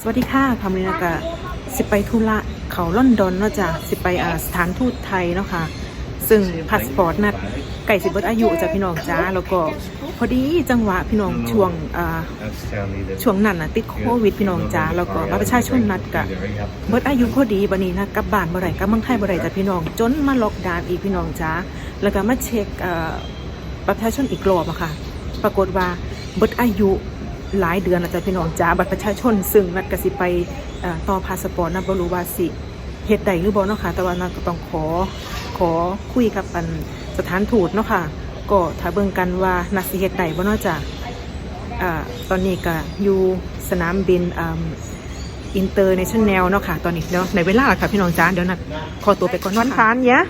สวัสดีค่ะคำนี้นะกะสิไปธุระเขาลอนดอนเนาะจ้ะสิไปอ่าสถานทูตไทยเนาะค่ะ ซึ่งพาสปอร์ตนัดไก่สิเบิดอายุจ้ะพี่น้องจ้า แล้วก็พอดีจังหวะพี่น้องช่วงอ่าช่วงนั้นน่ะติดโควิดพี่น้องจ้า แล้วก็บัตรประชาชนนัดกะเบิดอายุพอดีบันนี้นะกลับบ้านบ่ได้กลับเมืองไทยบ่ได้จ้ะพี่น้อง จนมาล็อกดาวน์อีกพี่น้องจ้า แล้วก็มาเช็คอ่อบัตรประชาชนอีกรอบอะค่ะ ปรากฏว่าเบิดอายุ หลายเดือนแล้วจ้ะพี่น้องจ้าบัตรประชาชน ซึ่งนัดกสิไปต่อพาสปอร์ตนะบรู้ว่าสิเฮ็ดได้หรือบ่เนาะค่ะแต่ว่านัดก็ต้องขอขอคุยกับอันสถานทูตเนาะค่ะ ก็ถ้าเบิ่งกันว่านัดสิเฮ็ดได้บ่เนาะจ้ะอ่าตอนนี้ก็อยู่สนามบินอินเตอร์เนชั่นแนลเนาะค่ะ ตอนนี้เดี๋ยวในเวลาค่ะพี่น้องจ้าเดี๋ยวนัดขอตัวไปก่อนวันพานยะ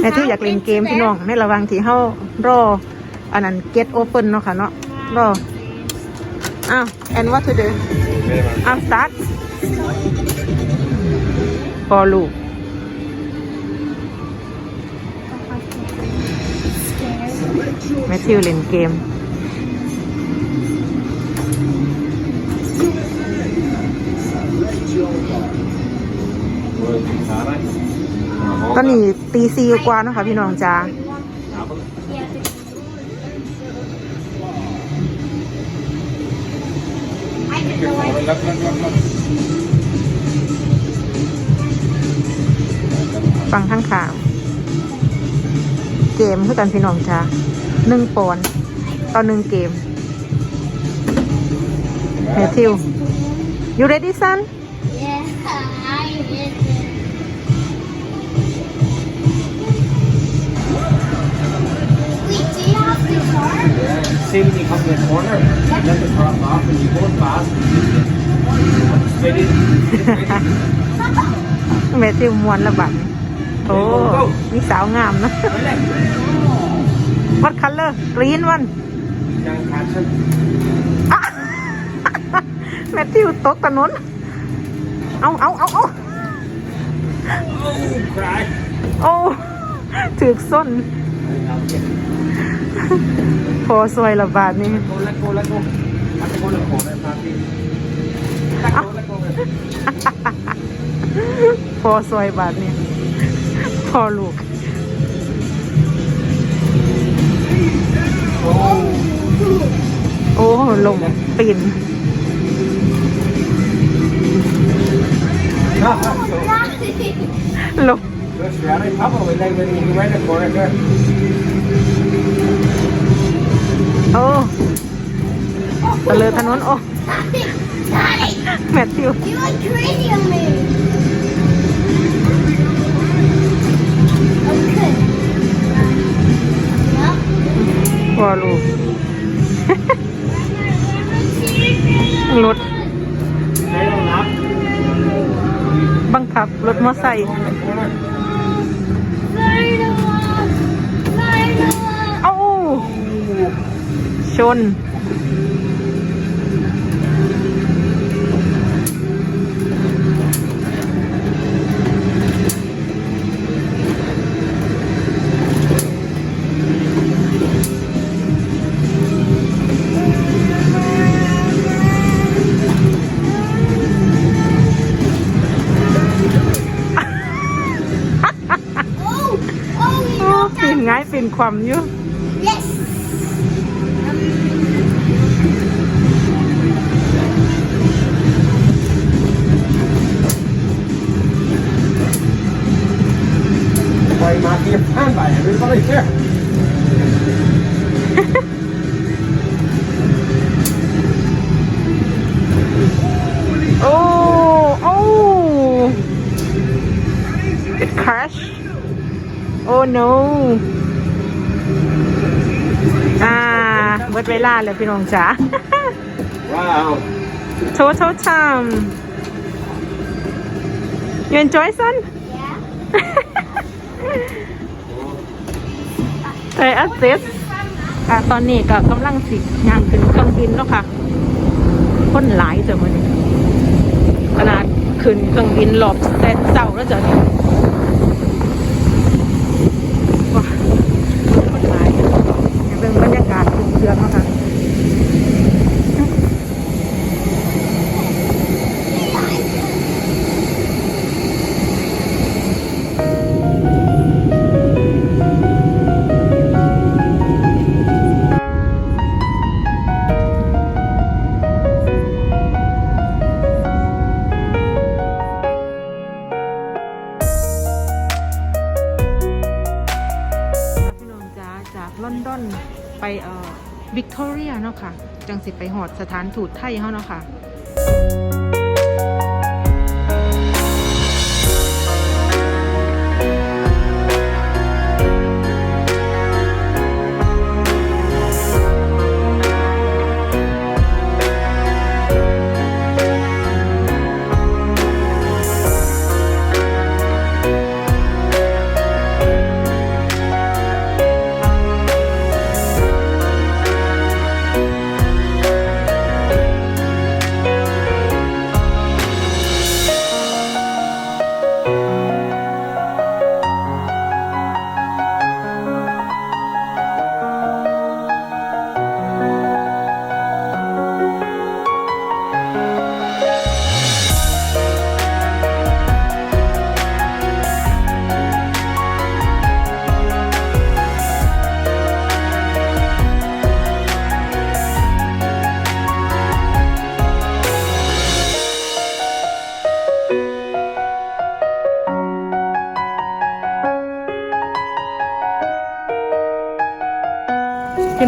แม่ที่อยากเล่นเกมพี่น้องในระว่างที่เฮารออันนั้น get open เนาะค่ะเนาะรอ อ้าว and what to do อ้าว start พอลูกแมทธิวเล่นเกม ตอนนี้ตีซีกว่านะคะพี่น้องจ้า ฟังทั้งข่าว เกมคือกันพี่น้องจ้าหนึ่งปอนด์ต่อหนึ่งเกมแมทธิว you ready son Yeah, I did it. Wait, do you have the car? See when you come to the corner, you let the car off and you go fast. Straight in. Straight in. แม่ที่มวนละบัดโอ้นี่สาวงามนะวัดคัลเลอร์กรีนวันแม่ที่ตกตะนุนเอาเอาเอาเอาโอ้ถือส้นพอสวยละบาทนี่ พอซอยบาทเนี่ยพอลูกโอ้ลงปีนลงโอ้ตะเลอถนนโอ้ แมทธิว you look crazy on me. Okay. Well, พอลูรถบังคับ รถมอไซค์ sorry to walk. Sorry to walk. เอ้าชนามอยู่ Yes. Why, Matthew, you're fanned by everybody here. โอ้โอ้ it crash โอ้ no อ่าเบิดเวลาแล้วพี่น้องจ๋า Wow. total time you enjoy son Yeah. ไปอัสเซสอ่าตอนนี้ก็กำลังสิยามขึ้นเครื่องบินเนาะค่ะ คนหลายจ้ะมันขนาดขึ้นเครื่องบินหลบแต่เจ้าแล้วจ้ะ ไปหอดสถานถูดไทยเขาเนาะค่ะ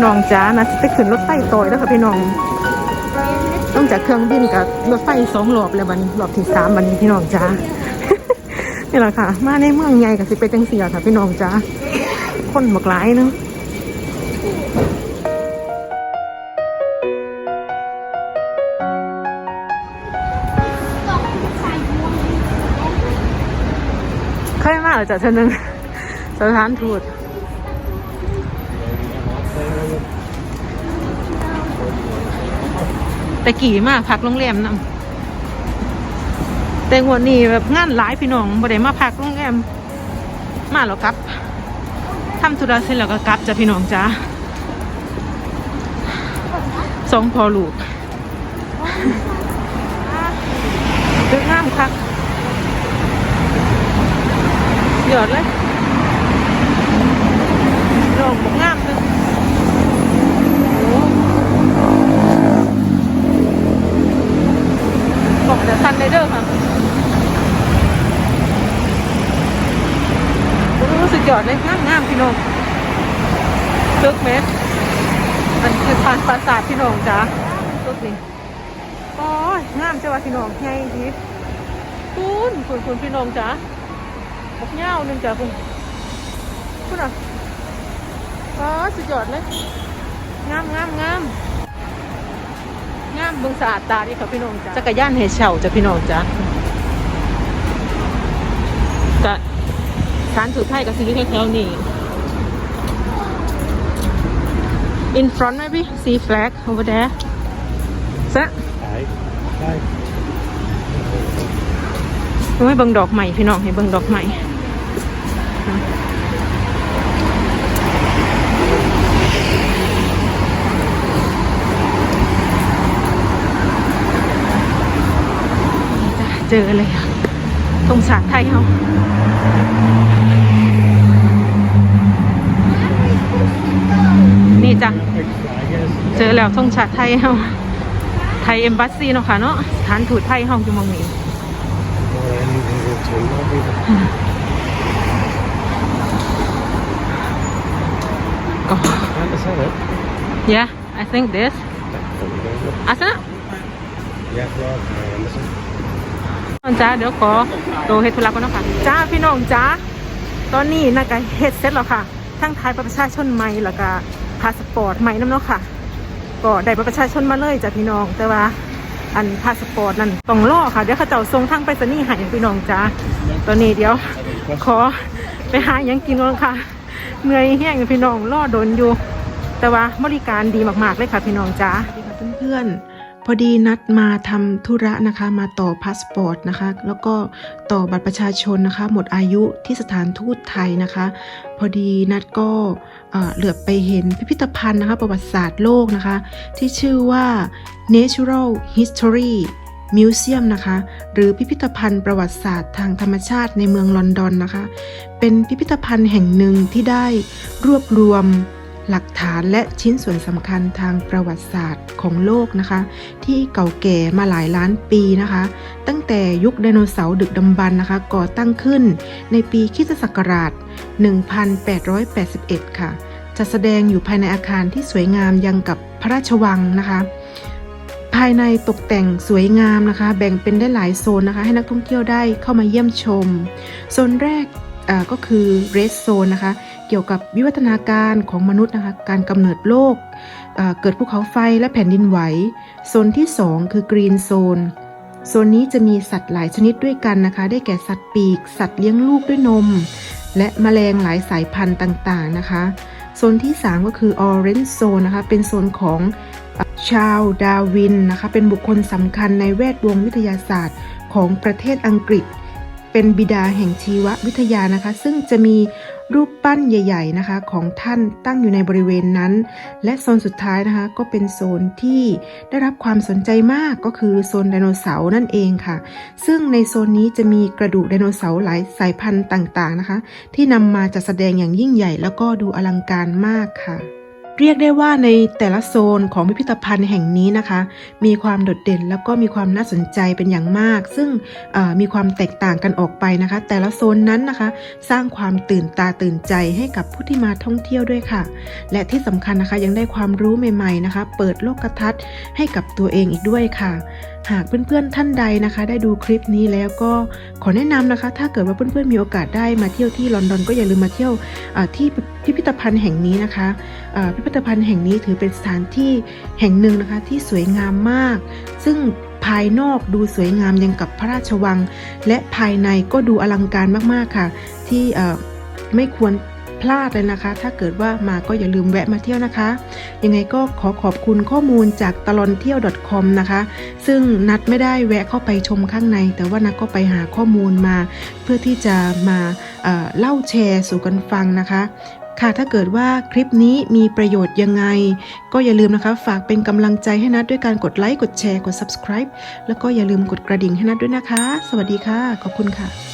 พี่น้องจ้านะจะไปขึ้นรถไฟต่อยแล้วค่ะพี่น้องต้องจากเครื่องบินกับรถไฟสองรอบแล้ววันนี้รอบที่สามวันนี้พี่น้องจ้านี่แหละค่ะ มาในเมืองใหญ่กับสิไปจังเสียค่ะพี่น้องจ้าคนบักหลายเนาะเคยมาเหรอจ้ะเธอหนึ่งสถานทูต แต่กี่มาพักโรงแรมนำแต่งวันนี้แบบงานหลายพี่น้องบ่ได้มาพักโรงแรมมาแล้วกลับทำธุระเสร็จแล้วก็กลับจ้ะพี่น้องจ้าสองพอลูกเดือดงามคักหยอดเลยดอกงามเลยโอ้บอกแต่ทันเลยเด้อค่ะรู้สึกหยอดเลยงามงามพี่น้อง ตึกเมตรมันคือผ่านปราสาทพี่น้องจ้าตึกนี่โอ้ยงามจ้าวะพี่น้องใหญ่ดีคุณคุณคุณพี่น้องจ้าบกเงาหนึ่งจ้ะคุณคุณอะอ๋อสุดยอดเลยงามงามงามงามเบึงสะอาดตาดีค่ะพี่น้องจ้ะจักรยานให้เช่าจ้ะพี่น้องจ้ะจะสารสุดท้ายกับสิ่งที่แถวๆนี้ in front maybe see flag over there ซะให้เบิ่งดอกใหม่พี่น้องให้เบิ่งดอกใหม่จเจอเลยตรงสารไทยเขา นี่จ้ะเจอแล้วทงชาติไทยเฮาไทยเอมบัสซีเนาะค่ะเนาะสถานทูตไทยเฮาอยู่หมองนี้ก็ yeah I think this อาสนะจ้าเดี๋ยวขอตัวเฮ็ดธุระก่อนเนาะค่ะ จ้าพี่น้องจ้า ตอนนี้น่าจะเฮ็ดเสร็จแล้วค่ะ ทั้งทายบัตรประชาชนใหม่แล้วก็พาส ปอร์ตใหม่น้ำเนาะค่ะ ก็ได้ประชาชนมาเลยจ้ะพี่น้อง แต่ว่าอันพาสปอร์ตนั่นต้องรอค่ะ เดี๋ยวเขาเจ้าส่งทางไปรษณีย์ให้พี่น้องจ้าตอนนี้เดี๋ยว ขอไปหาอยังกินก่อนค่ะเหนื่อยแห้งอยู่พี่น้องรอโดนอยู่ แต่ว่าบริการดีมากๆเลยค่ะพี่น้องจ้าเพื่อนๆ อดีนัดมาทำธุระนะคะ มาต่อพาสปอร์ตนะคะ แล้วก็ต่อบัตรประชาชนนะคะ หมดอายุที่สถานทูตไทยนะคะ พอดีนัดก็เอ่อเหลือบไปเห็นพิพิธภัณฑ์นะคะ ประวัติศาสตร์โลกนะคะ ที่ชื่อว่า Natural History Museum นะคะ หรือพิพิธภัณฑ์ประวัติศาสตร์ทางธรรมชาติในเมืองลอนดอนนะคะ เป็นพิพิธภัณฑ์แห่งหนึ่งที่ได้รวบรวม หลักฐานและชิ้นส่วนสำคัญทางประวัติศาสตร์ของโลกนะคะ ที่เก่าแก่มาหลายล้านปีนะคะ ตั้งแต่ยุคไดโนเสาร์ดึกดำบรรนะคะ ก่อตั้งขึ้นในปีคริสตศักราช 1881 ค่ะ จะแสดงอยู่ภายในอาคารที่สวยงามยังกับพระราชวังนะคะ ภายในตกแต่งสวยงามนะคะ แบ่งเป็นได้หลายโซนนะคะ ให้นักท่องเที่ยวได้เข้ามาเยี่ยมชม โซนแรกก็คือ Red Zone นะคะ เกี่ยวกับวิวัฒนาการของมนุษย์นะคะการกำเนิดโลก เกิดภูเขาไฟและแผ่นดินไหวโซนที่ 2 คือ Green Zone โซนนี้จะมีสัตว์หลายชนิดด้วยกันนะคะ ได้แก่สัตว์ปีก สัตว์เลี้ยงลูกด้วยนม และแมลงหลายสายพันธุ์ต่างๆนะคะโซนที่ 3 ก็คือ Orange Zone นะคะเป็นโซนของชาวดาวินนะคะเป็นบุคคลสำคัญในแวดวงวิทยาศาสตร์ของประเทศอังกฤษ เป็นบิดาแห่งชีววิทยานะคะ ซึ่งจะมี รูปปั้นใหญ่ ๆนะคะ ของท่านตั้งอยู่ในบริเวณนั้น และโซนสุดท้ายนะคะก็เป็นโซนที่ได้รับความสนใจมากก็คือโซนไดโนเสาร์นั่นเองค่ะ ซึ่งในโซนนี้จะมีกระดูกไดโนเสาร์หลายสายพันธุ์ต่างๆนะคะ ที่นำมาจัดแสดงอย่างยิ่งใหญ่ แล้วก็ดูอลังการมากค่ะ เรียกได้ว่าในแต่ละโซนของพิพิธภัณฑ์แห่งนี้นะคะ มีความโดดเด่นแล้วก็มีความน่าสนใจเป็นอย่างมาก ซึ่งมีความแตกต่างกันออกไปนะคะ แต่ละโซนนั้นนะคะ สร้างความตื่นตาตื่นใจให้กับผู้ที่มาท่องเที่ยวด้วยค่ะ และที่สำคัญนะคะยังได้ความรู้ใหม่ ๆนะคะ เปิดโลกทัศน์ให้กับตัวเองอีกด้วยค่ะ หากเพื่อนๆท่านใดนะคะ ได้ดูคลิปนี้แล้วก็ขอแนะนำนะคะ ถ้าเกิดว่าเพื่อนๆมีโอกาสได้มาเที่ยวที่ลอนดอนก็อย่าลืมมาเที่ยวที่พิพิธภัณฑ์แห่งนี้นะคะพิพิธภัณฑ์แห่งนี้ถือเป็นสถานที่แห่งหนึ่งนะคะที่สวยงามมาก ซึ่งภายนอกดูสวยงามยังกับพระราชวัง และภายในก็ดูอลังการมากๆค่ะ ที่ไม่ควร พลาดเลยนะคะ ถ้าเกิดว่ามาก็อย่าลืมแวะมาเที่ยวนะคะ ยังไงก็ขอขอบคุณข้อมูลจากตลอนเที่ยว .com นะคะ ซึ่งนัดไม่ได้แวะเข้าไปชมข้างใน แต่ว่านัดก็ไปหาข้อมูลมา เพื่อที่จะมาเอ่อเล่าแชร์สู่กันฟังนะคะค่ะถ้าเกิดว่าคลิปนี้มีประโยชน์ยังไง ก็อย่าลืมนะคะ ฝากเป็นกำลังใจให้นัดด้วยการกดไลค์ กดแชร์ กด subscribe แล้วก็อย่าลืมกดกระดิ่งให้นัดด้วยนะคะ สวัสดีค่ะ ขอบคุณค่ะ